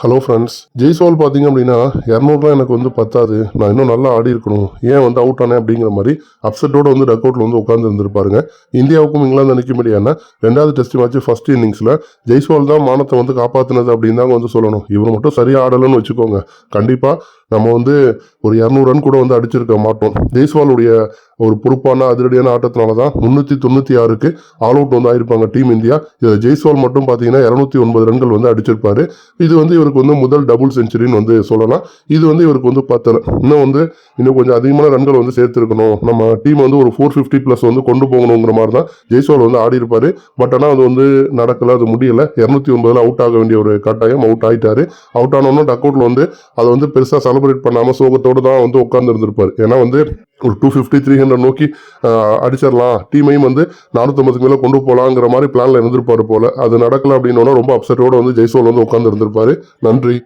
Hello friends Jaiswal பார்த்தீங்க அப்படின்னா இரநூறுலாம் எனக்கு வந்து பத்தாது. நான் இன்னும் நல்லா ஆடி இருக்கணும். ஏன் வந்து அவுட் ஆனேன் அப்படிங்கிற மாதிரி அப்செட்டோட வந்து டக் அவுட்டில் வந்து உட்காந்து இருந்திருப்பாருங்க. இந்தியாவுக்கும் இங்கிலாந்து அன்னைக்கு முடியாதுன்னா ரெண்டாவது டெஸ்ட் மேட்ச் ஃபர்ஸ்ட் இன்னிங்ஸில் ஜெய்ஸ்வால் தான் மானத்தை வந்து காப்பாற்றினது அப்படின்னு தாங்க வந்து சொல்லணும். இவர் மட்டும் சரியாக ஆடலைன்னு வச்சுக்கோங்க. கண்டிப்பாக நம்ம வந்து ஒரு இரநூறு ரன் கூட வந்து அடிச்சிருக்க மாட்டோம். ஜெய்ஸ்வாலுடைய ஒரு பொறுப்பான அதிரடியான ஆட்டத்தினால தான் முந்நூற்றி தொண்ணூற்றி ஆறுக்கு ஆல் அவுட் வந்து ஆயிருப்பாங்க டீம் இந்தியா. இதில் ஜெய்ஸ்வால் மட்டும் பார்த்தீங்கன்னா இரநூத்தி ஒன்பது ரன்கள் வந்து அடிச்சிருப்பாரு. இது வந்து இவருக்கு வந்து முதல் டபுள் செஞ்சுரின்னு வந்து சொல்லலாம். இது வந்து இவருக்கு வந்து பத்தல. இன்னும் வந்து இன்னும் கொஞ்சம் அதிகமான ரன்கள் வந்து சேர்த்துருக்கணும். நம்ம டீம் வந்து ஒரு ஃபோர் ஃபிஃப்டி ப்ளஸ் வந்து கொண்டு போகணுங்கிற மாதிரி தான் ஜெய்ஸ்வால் வந்து ஆடி இருப்பார். பட் ஆனால் அது வந்து நடக்கல அது முடியல. இரநூத்தி ஒன்பதில் அவுட் ஆக வேண்டிய ஒரு கட்டாயம் அவுட் ஆகிட்டார் அவுட் ஆனோன்னா டக் அவுட்ல வந்து அதை வந்து பெருசாக செலிப்ரேட் பண்ணாமல் சோகத்தோடு தான் வந்து உட்காந்து இருந்திருப்பார். ஏன்னா வந்து ஒரு டூ ஃபிஃப்டி த்ரீ ஹண்ட்ரட் நோக்கி அடிச்சிடலாம். டீமையும் வந்து நானூற்றம்பதுக்கு மேலே கொண்டு போகலாங்கிற மாதிரி பிளானில் இருந்திருப்பாரு போல. அது நடக்கல அப்படின்னோன்னா ரொம்ப அப்செட்டோட வந்து ஜெய்சோல் வந்து உட்காந்து இருந்திருப்பார். நன்றி.